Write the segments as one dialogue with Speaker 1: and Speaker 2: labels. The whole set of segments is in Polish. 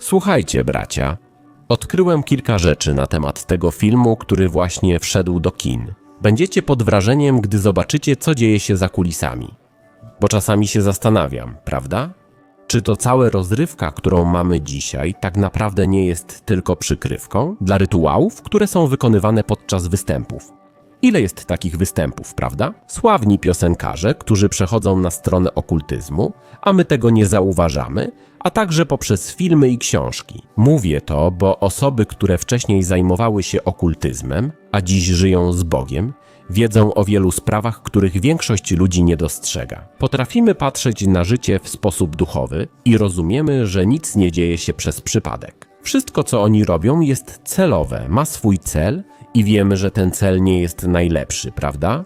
Speaker 1: Słuchajcie, bracia. Odkryłem kilka rzeczy na temat tego filmu, który właśnie wszedł do kin. Będziecie pod wrażeniem, gdy zobaczycie, co dzieje się za kulisami. Bo czasami się zastanawiam, prawda? Czy to cała rozrywka, którą mamy dzisiaj, tak naprawdę nie jest tylko przykrywką dla rytuałów, które są wykonywane podczas występów? Ile jest takich występów, prawda? Sławni piosenkarze, którzy przechodzą na stronę okultyzmu, a my tego nie zauważamy, a także poprzez filmy i książki. Mówię to, bo osoby, które wcześniej zajmowały się okultyzmem, a dziś żyją z Bogiem, wiedzą o wielu sprawach, których większość ludzi nie dostrzega. Potrafimy patrzeć na życie w sposób duchowy i rozumiemy, że nic nie dzieje się przez przypadek. Wszystko, co oni robią, jest celowe, ma swój cel i wiemy, że ten cel nie jest najlepszy, prawda?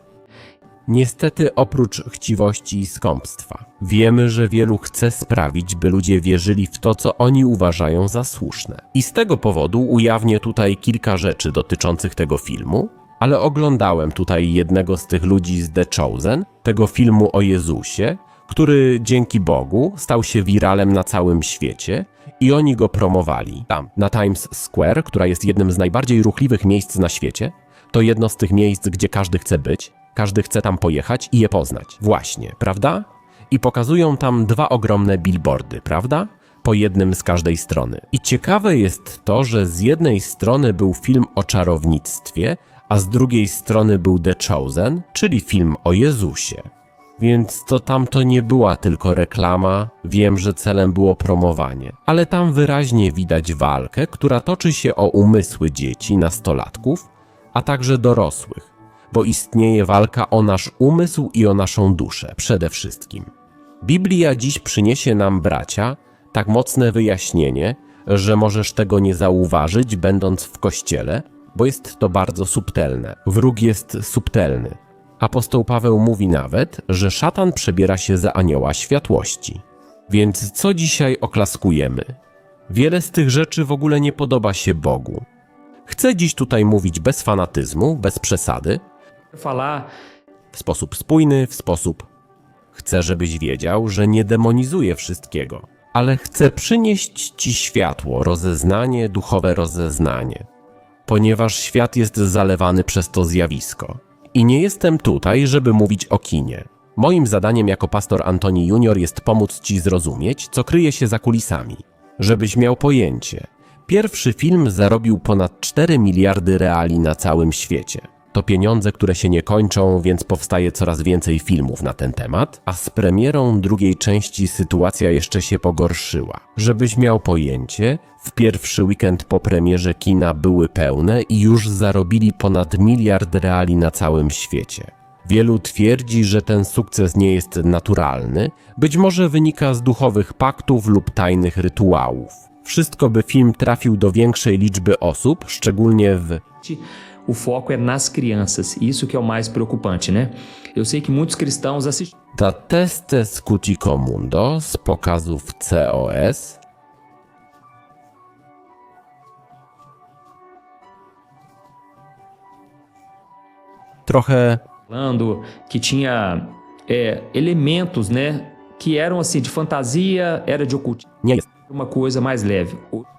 Speaker 1: Niestety, oprócz chciwości i skąpstwa, wiemy, że wielu chce sprawić, by ludzie wierzyli w to, co oni uważają za słuszne. I z tego powodu ujawnię tutaj kilka rzeczy dotyczących tego filmu, ale oglądałem tutaj jednego z tych ludzi z The Chosen, tego filmu o Jezusie, który dzięki Bogu stał się wiralem na całym świecie i oni go promowali. Tam, na Times Square, która jest jednym z najbardziej ruchliwych miejsc na świecie, to jedno z tych miejsc, gdzie każdy chce być, każdy chce tam pojechać i je poznać. Właśnie, prawda? I pokazują tam dwa ogromne billboardy, prawda? Po jednym z każdej strony. I ciekawe jest to, że z jednej strony był film o czarownictwie, a z drugiej strony był The Chosen, czyli film o Jezusie. Więc to tamto nie była tylko reklama, wiem, że celem było promowanie, ale tam wyraźnie widać walkę, która toczy się o umysły dzieci, nastolatków, a także dorosłych, bo istnieje walka o nasz umysł i o naszą duszę przede wszystkim. Biblia dziś przyniesie nam, bracia, tak mocne wyjaśnienie, że możesz tego nie zauważyć, będąc w kościele, bo jest to bardzo subtelne. Wróg jest subtelny. Apostoł Paweł mówi nawet, że szatan przebiera się za anioła światłości. Więc co dzisiaj oklaskujemy? Wiele z tych rzeczy w ogóle nie podoba się Bogu. Chcę dziś tutaj mówić bez fanatyzmu, bez przesady,
Speaker 2: falar
Speaker 1: w sposób spójny, w sposób. Chcę, żebyś wiedział, że nie demonizuję wszystkiego, ale chcę przynieść ci światło, rozeznanie, duchowe rozeznanie, ponieważ świat jest zalewany przez to zjawisko. I nie jestem tutaj, żeby mówić o kinie. Moim zadaniem jako pastor Antoni Junior jest pomóc ci zrozumieć, co kryje się za kulisami, żebyś miał pojęcie. Pierwszy film zarobił ponad 4 miliardy reali na całym świecie. To pieniądze, które się nie kończą, więc powstaje coraz więcej filmów na ten temat, a z premierą drugiej części sytuacja jeszcze się pogorszyła. Żebyś miał pojęcie, w pierwszy weekend po premierze kina były pełne i już zarobili ponad miliard reali na całym świecie. Wielu twierdzi, że ten sukces nie jest naturalny, być może wynika z duchowych paktów lub tajnych rytuałów. Wszystko, by film trafił do większej liczby osób, szczególnie w
Speaker 2: o foco é nas crianças. Isso que é o mais preocupante, né? Eu sei que muitos cristãos assistem
Speaker 1: Ta teste Scutico Mundo z pokazów COS trochę
Speaker 2: falando que tinha é, elementos, né? Que eram assim de fantasia, era de ocultismo,
Speaker 1: nie jest
Speaker 2: uma coisa mais leve.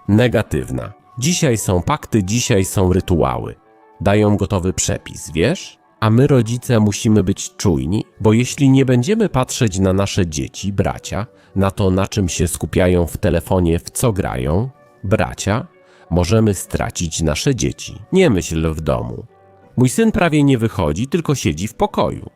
Speaker 1: Negatywna. Dzisiaj są pakty, dzisiaj są rytuały. Dają gotowy przepis, wiesz? A my, rodzice, musimy być czujni, bo jeśli nie będziemy patrzeć na nasze dzieci, bracia, na to, na czym się skupiają w telefonie, w co grają, bracia, możemy stracić nasze dzieci. Nie myśl w domu. Mój syn prawie nie wychodzi, tylko siedzi w pokoju.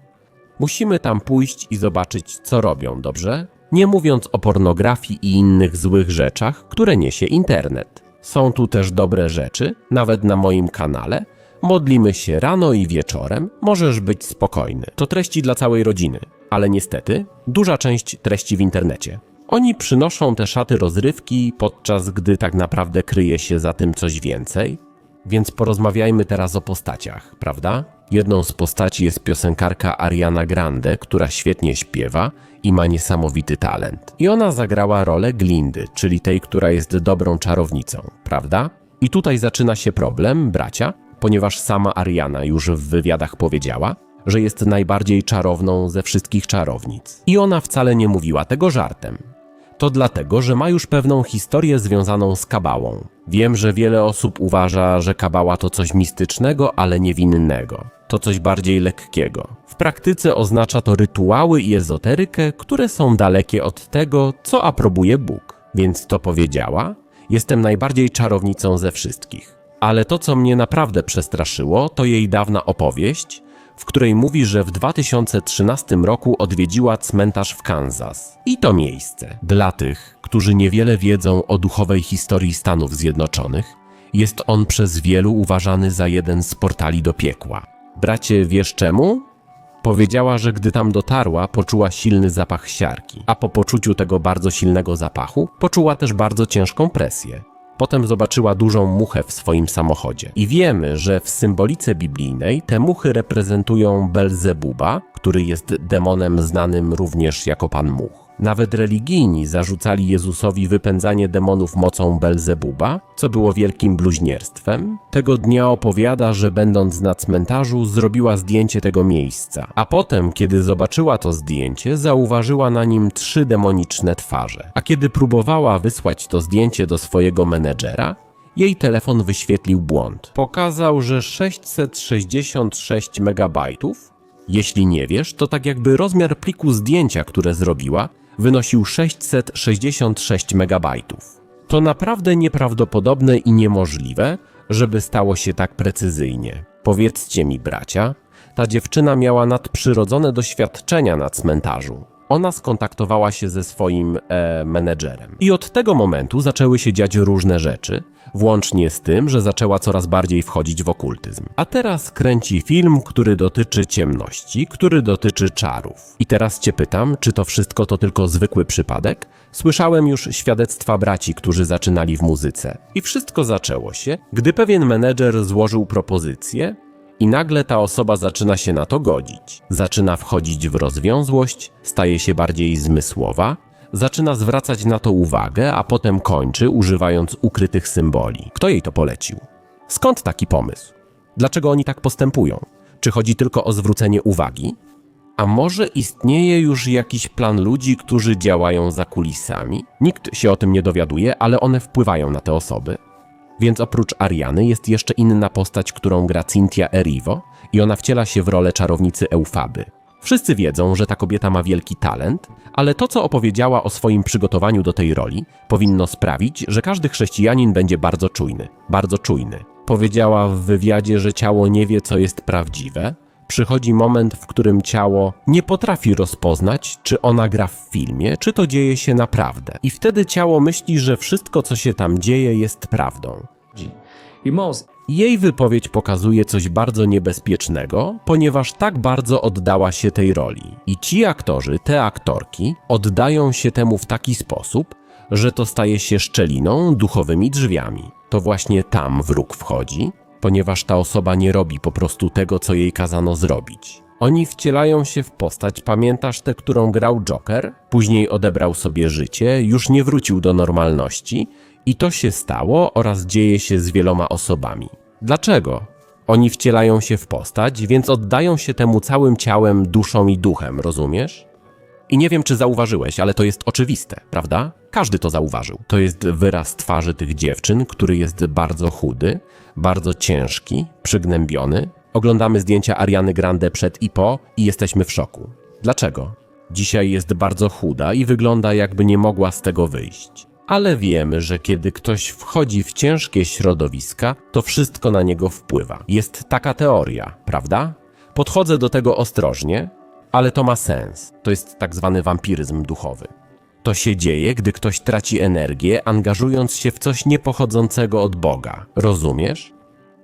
Speaker 1: Musimy tam pójść i zobaczyć, co robią, dobrze? Nie mówiąc o pornografii i innych złych rzeczach, które niesie internet. Są tu też dobre rzeczy, nawet na moim kanale. Modlimy się rano i wieczorem, możesz być spokojny. To treści dla całej rodziny, ale niestety duża część treści w internecie. Oni przynoszą te szaty rozrywki, podczas gdy tak naprawdę kryje się za tym coś więcej, więc porozmawiajmy teraz o postaciach, prawda? Jedną z postaci jest piosenkarka Ariana Grande, która świetnie śpiewa i ma niesamowity talent. I ona zagrała rolę Glindy, czyli tej, która jest dobrą czarownicą, prawda? I tutaj zaczyna się problem, bracia, ponieważ sama Ariana już w wywiadach powiedziała, że jest najbardziej czarowną ze wszystkich czarownic. I ona wcale nie mówiła tego żartem. To dlatego, że ma już pewną historię związaną z kabałą. Wiem, że wiele osób uważa, że kabała to coś mistycznego, ale niewinnego. To coś bardziej lekkiego. W praktyce oznacza to rytuały i ezoterykę, które są dalekie od tego, co aprobuje Bóg. Więc to powiedziała? Jestem najbardziej czarownicą ze wszystkich. Ale to, co mnie naprawdę przestraszyło, to jej dawna opowieść, w której mówi, że w 2013 roku odwiedziła cmentarz w Kansas. I to miejsce, dla tych, którzy niewiele wiedzą o duchowej historii Stanów Zjednoczonych, jest on przez wielu uważany za jeden z portali do piekła. Bracie, wiesz czemu? Powiedziała, że gdy tam dotarła, poczuła silny zapach siarki, a po poczuciu tego bardzo silnego zapachu, poczuła też bardzo ciężką presję. Potem zobaczyła dużą muchę w swoim samochodzie. I wiemy, że w symbolice biblijnej te muchy reprezentują Belzebuba, który jest demonem znanym również jako Pan Much. Nawet religijni zarzucali Jezusowi wypędzanie demonów mocą Belzebuba, co było wielkim bluźnierstwem. Tego dnia opowiada, że będąc na cmentarzu zrobiła zdjęcie tego miejsca, a potem, kiedy zobaczyła to zdjęcie, zauważyła na nim trzy demoniczne twarze. A kiedy próbowała wysłać to zdjęcie do swojego menedżera, jej telefon wyświetlił błąd. Pokazał, że 666 megabajtów jeśli nie wiesz, to tak jakby rozmiar pliku zdjęcia, które zrobiła, wynosił 666 megabajtów. To naprawdę nieprawdopodobne i niemożliwe, żeby stało się tak precyzyjnie. Powiedzcie mi, bracia, ta dziewczyna miała nadprzyrodzone doświadczenia na cmentarzu. Ona skontaktowała się ze swoim e, menedżerem. I od tego momentu zaczęły się dziać różne rzeczy, włącznie z tym, że zaczęła coraz bardziej wchodzić w okultyzm. A teraz kręci film, który dotyczy ciemności, który dotyczy czarów. I teraz cię pytam, czy to wszystko to tylko zwykły przypadek? Słyszałem już świadectwa braci, którzy zaczynali w muzyce. I wszystko zaczęło się, gdy pewien menedżer złożył propozycję, i nagle ta osoba zaczyna się na to godzić. Zaczyna wchodzić w rozwiązłość, staje się bardziej zmysłowa, zaczyna zwracać na to uwagę, a potem kończy używając ukrytych symboli. Kto jej to polecił? Skąd taki pomysł? Dlaczego oni tak postępują? Czy chodzi tylko o zwrócenie uwagi? A może istnieje już jakiś plan ludzi, którzy działają za kulisami? Nikt się o tym nie dowiaduje, ale one wpływają na te osoby. Więc oprócz Ariany jest jeszcze inna postać, którą gra Cynthia Erivo i ona wciela się w rolę czarownicy Eufaby. Wszyscy wiedzą, że ta kobieta ma wielki talent, ale to, co opowiedziała o swoim przygotowaniu do tej roli, powinno sprawić, że każdy chrześcijanin będzie bardzo czujny. Bardzo czujny. Powiedziała w wywiadzie, że ciało nie wie, co jest prawdziwe. Przychodzi moment, w którym ciało nie potrafi rozpoznać, czy ona gra w filmie, czy to dzieje się naprawdę. I wtedy ciało myśli, że wszystko, co się tam dzieje, jest prawdą. Jej wypowiedź pokazuje coś bardzo niebezpiecznego, ponieważ tak bardzo oddała się tej roli. I ci aktorzy, te aktorki, oddają się temu w taki sposób, że to staje się szczeliną, duchowymi drzwiami. To właśnie tam wróg wchodzi, ponieważ ta osoba nie robi po prostu tego, co jej kazano zrobić. Oni wcielają się w postać, pamiętasz tę, którą grał Joker? Później odebrał sobie życie, już nie wrócił do normalności i to się stało oraz dzieje się z wieloma osobami. Dlaczego? Oni wcielają się w postać, więc oddają się temu całym ciałem, duszą i duchem, rozumiesz? I nie wiem, czy zauważyłeś, ale to jest oczywiste, prawda? Każdy to zauważył. To jest wyraz twarzy tych dziewczyn, który jest bardzo chudy, bardzo ciężki, przygnębiony. Oglądamy zdjęcia Ariany Grande przed i po i jesteśmy w szoku. Dlaczego? Dzisiaj jest bardzo chuda i wygląda jakby nie mogła z tego wyjść. Ale wiemy, że kiedy ktoś wchodzi w ciężkie środowiska, to wszystko na niego wpływa. Jest taka teoria, prawda? Podchodzę do tego ostrożnie, ale to ma sens. To jest tak zwany wampiryzm duchowy. To się dzieje, gdy ktoś traci energię, angażując się w coś niepochodzącego od Boga. Rozumiesz?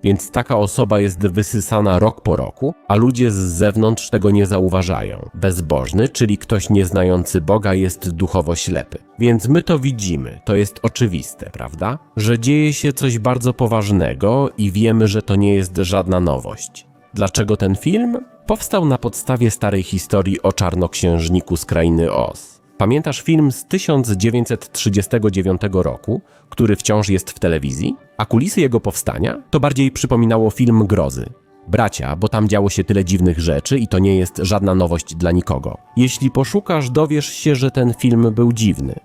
Speaker 1: Więc taka osoba jest wysysana rok po roku, a ludzie z zewnątrz tego nie zauważają. Bezbożny, czyli ktoś nieznający Boga, jest duchowo ślepy. Więc my to widzimy, to jest oczywiste, prawda? Że dzieje się coś bardzo poważnego i wiemy, że to nie jest żadna nowość. Dlaczego ten film? Powstał na podstawie starej historii o czarnoksiężniku z krainy Oz. Pamiętasz film z 1939 roku, który wciąż jest w telewizji? A kulisy jego powstania to bardziej przypominało film grozy. Bracia, bo tam działo się tyle dziwnych rzeczy i to nie jest żadna nowość dla nikogo. Jeśli poszukasz, dowiesz się, że ten film był dziwny.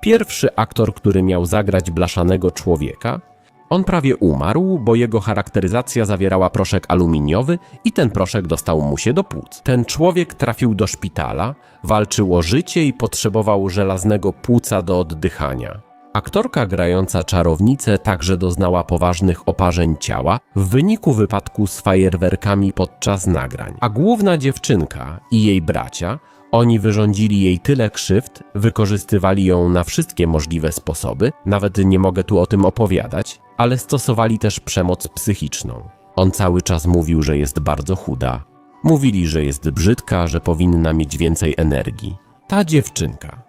Speaker 1: Pierwszy aktor, który miał zagrać blaszanego człowieka, on prawie umarł, bo jego charakteryzacja zawierała proszek aluminiowy i ten proszek dostał mu się do płuc. Ten człowiek trafił do szpitala, walczył o życie i potrzebował żelaznego płuca do oddychania. Aktorka grająca czarownicę także doznała poważnych oparzeń ciała w wyniku wypadku z fajerwerkami podczas nagrań. A główna dziewczynka i jej bracia, oni wyrządzili jej tyle krzywd, wykorzystywali ją na wszystkie możliwe sposoby, nawet nie mogę tu o tym opowiadać, ale stosowali też przemoc psychiczną. On cały czas mówił, że jest bardzo chuda. Mówili, że jest brzydka, że powinna mieć więcej energii. Ta dziewczynka,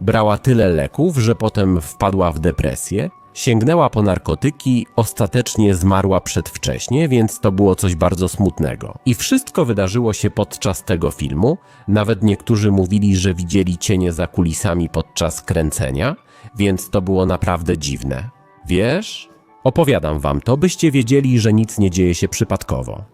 Speaker 1: Brała tyle leków, że potem wpadła w depresję, sięgnęła po narkotyki, ostatecznie zmarła przedwcześnie, więc to było coś bardzo smutnego. I wszystko wydarzyło się podczas tego filmu. Nawet niektórzy mówili, że widzieli cienie za kulisami podczas kręcenia, więc to było naprawdę dziwne. Wiesz? Opowiadam wam to, byście wiedzieli, że nic nie dzieje się przypadkowo.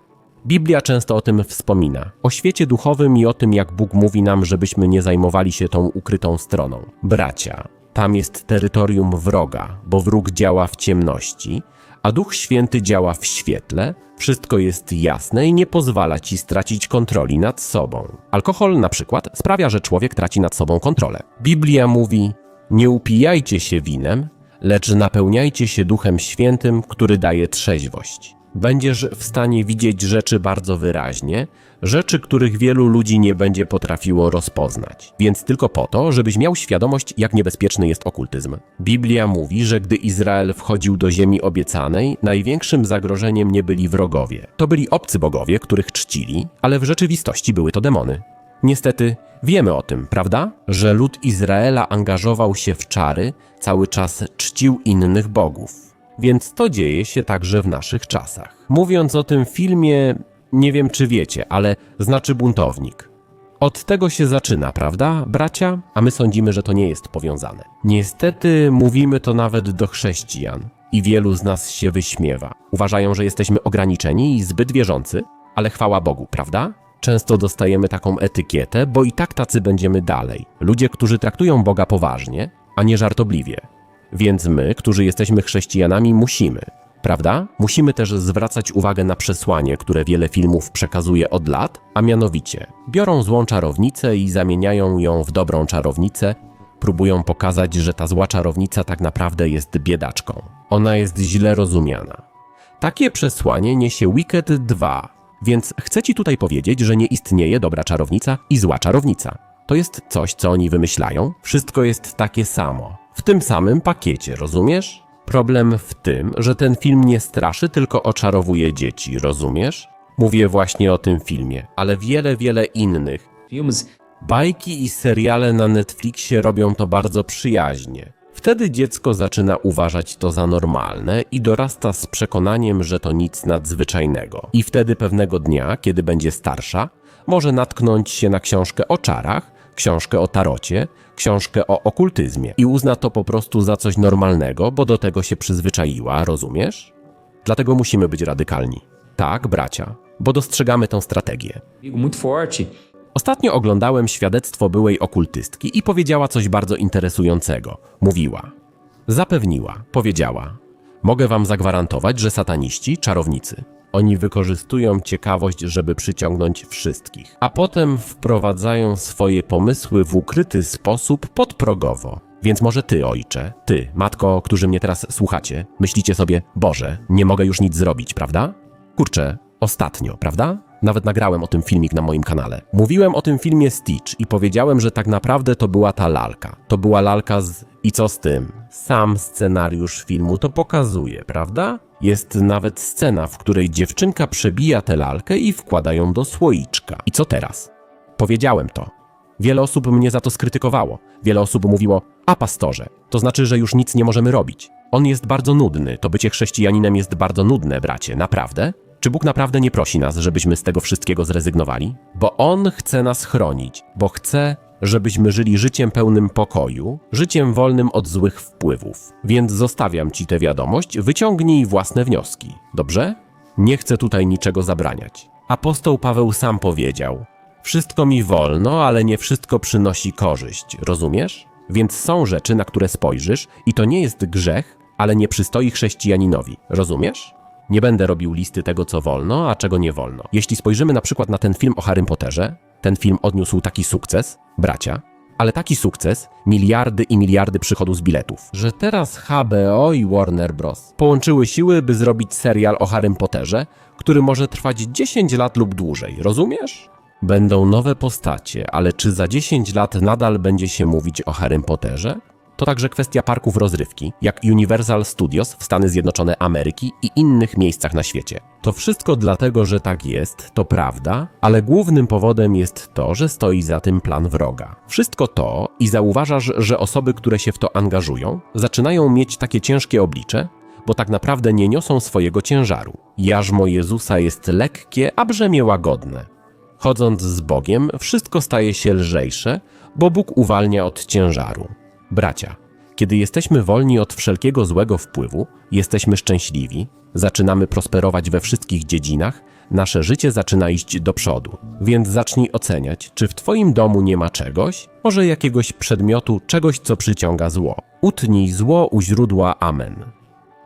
Speaker 1: Biblia często o tym wspomina. O świecie duchowym i o tym, jak Bóg mówi nam, żebyśmy nie zajmowali się tą ukrytą stroną. Bracia, tam jest terytorium wroga, bo wróg działa w ciemności, a Duch Święty działa w świetle. Wszystko jest jasne i nie pozwala ci stracić kontroli nad sobą. Alkohol na przykład sprawia, że człowiek traci nad sobą kontrolę. Biblia mówi: Nie upijajcie się winem, lecz napełniajcie się Duchem Świętym, który daje trzeźwość. Będziesz w stanie widzieć rzeczy bardzo wyraźnie, rzeczy, których wielu ludzi nie będzie potrafiło rozpoznać. Więc tylko po to, żebyś miał świadomość, jak niebezpieczny jest okultyzm. Biblia mówi, że gdy Izrael wchodził do ziemi obiecanej, największym zagrożeniem nie byli wrogowie. To byli obcy bogowie, których czcili, ale w rzeczywistości były to demony. Niestety wiemy o tym, prawda? Że lud Izraela angażował się w czary, cały czas czcił innych bogów. Więc to dzieje się także w naszych czasach. Mówiąc o tym filmie, nie wiem czy wiecie, ale znaczy buntownik. Od tego się zaczyna, prawda, bracia? A my sądzimy, że to nie jest powiązane. Niestety mówimy to nawet do chrześcijan i wielu z nas się wyśmiewa. Uważają, że jesteśmy ograniczeni i zbyt wierzący, ale chwała Bogu, prawda? Często dostajemy taką etykietę, bo i tak tacy będziemy dalej. Ludzie, którzy traktują Boga poważnie, a nie żartobliwie. Więc my, którzy jesteśmy chrześcijanami, musimy, prawda? Musimy też zwracać uwagę na przesłanie, które wiele filmów przekazuje od lat, a mianowicie biorą złą czarownicę i zamieniają ją w dobrą czarownicę, próbują pokazać, że ta zła czarownica tak naprawdę jest biedaczką. Ona jest źle rozumiana. Takie przesłanie niesie Wicked 2, więc chcę ci tutaj powiedzieć, że nie istnieje dobra czarownica i zła czarownica. To jest coś, co oni wymyślają. Wszystko jest takie samo. W tym samym pakiecie, rozumiesz? Problem w tym, że ten film nie straszy, tylko oczarowuje dzieci, rozumiesz? Mówię właśnie o tym filmie, ale wiele, wiele innych. Bajki i seriale na Netflixie robią to bardzo przyjaźnie. Wtedy dziecko zaczyna uważać to za normalne i dorasta z przekonaniem, że to nic nadzwyczajnego. I wtedy pewnego dnia, kiedy będzie starsza, może natknąć się na książkę o czarach, książkę o tarocie, książkę o okultyzmie i uzna to po prostu za coś normalnego, bo do tego się przyzwyczaiła, rozumiesz? Dlatego musimy być radykalni. Tak, bracia, bo dostrzegamy tę strategię.
Speaker 2: muito forte.
Speaker 1: Ostatnio oglądałem świadectwo byłej okultystki i powiedziała coś bardzo interesującego. Mówiła. Zapewniła, powiedziała. Mogę wam zagwarantować, że sataniści, czarownicy, oni wykorzystują ciekawość, żeby przyciągnąć wszystkich, a potem wprowadzają swoje pomysły w ukryty sposób podprogowo. Więc może ty, ojcze, ty, matko, którzy mnie teraz słuchacie, myślicie sobie, Boże, nie mogę już nic zrobić, prawda? Kurczę, ostatnio, prawda? Nawet nagrałem o tym filmik na moim kanale. Mówiłem o tym filmie Stitch i powiedziałem, że tak naprawdę to była ta lalka. To była lalka z... I co z tym? Sam scenariusz filmu to pokazuje, prawda? Jest nawet scena, w której dziewczynka przebija tę lalkę i wkłada ją do słoiczka. I co teraz? Powiedziałem to. Wiele osób mnie za to skrytykowało. Wiele osób mówiło, a pastorze, to znaczy, że już nic nie możemy robić. On jest bardzo nudny, to bycie chrześcijaninem jest bardzo nudne, bracie, naprawdę? Czy Bóg naprawdę nie prosi nas, żebyśmy z tego wszystkiego zrezygnowali? Bo On chce nas chronić, bo chce, żebyśmy żyli życiem pełnym pokoju, życiem wolnym od złych wpływów. Więc zostawiam Ci tę wiadomość, wyciągnij własne wnioski, dobrze? Nie chcę tutaj niczego zabraniać. Apostoł Paweł sam powiedział: Wszystko mi wolno, ale nie wszystko przynosi korzyść, rozumiesz? Więc są rzeczy, na które spojrzysz i to nie jest grzech, ale nie przystoi chrześcijaninowi. Rozumiesz? Nie będę robił listy tego, co wolno, a czego nie wolno. Jeśli spojrzymy na przykład na ten film o Harrym Potterze, ten film odniósł taki sukces, bracia, ale taki sukces, miliardy i miliardy przychodów z biletów, że teraz HBO i Warner Bros. połączyły siły, by zrobić serial o Harrym Potterze, który może trwać 10 lat lub dłużej, rozumiesz? Będą nowe postacie, ale czy za 10 lat nadal będzie się mówić o Harrym Potterze? To także kwestia parków rozrywki, jak Universal Studios w Stany Zjednoczone Ameryki i innych miejscach na świecie. To wszystko dlatego, że tak jest, to prawda, ale głównym powodem jest to, że stoi za tym plan wroga. Wszystko to i zauważasz, że osoby, które się w to angażują, zaczynają mieć takie ciężkie oblicze, bo tak naprawdę nie niosą swojego ciężaru. Jarzmo Jezusa jest lekkie, a brzemię łagodne. Chodząc z Bogiem, wszystko staje się lżejsze, bo Bóg uwalnia od ciężaru. Bracia, kiedy jesteśmy wolni od wszelkiego złego wpływu, jesteśmy szczęśliwi, zaczynamy prosperować we wszystkich dziedzinach, nasze życie zaczyna iść do przodu. Więc zacznij oceniać, czy w Twoim domu nie ma czegoś, może jakiegoś przedmiotu, czegoś, co przyciąga zło. Utnij zło u źródła Amen.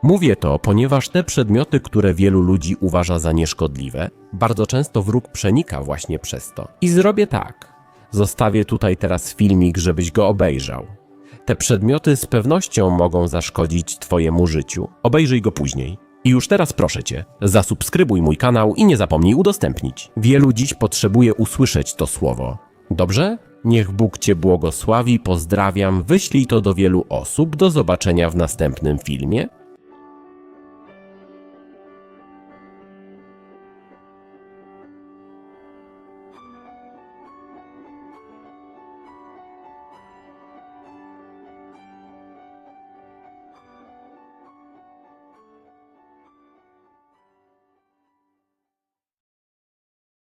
Speaker 1: Mówię to, ponieważ te przedmioty, które wielu ludzi uważa za nieszkodliwe, bardzo często wróg przenika właśnie przez to. I zrobię tak. Zostawię tutaj teraz filmik, żebyś go obejrzał. Te przedmioty z pewnością mogą zaszkodzić Twojemu życiu. Obejrzyj go później. I już teraz proszę Cię, zasubskrybuj mój kanał i nie zapomnij udostępnić. Wielu dziś potrzebuje usłyszeć to słowo. Dobrze? Niech Bóg Cię błogosławi, pozdrawiam, wyślij to do wielu osób, do zobaczenia w następnym filmie.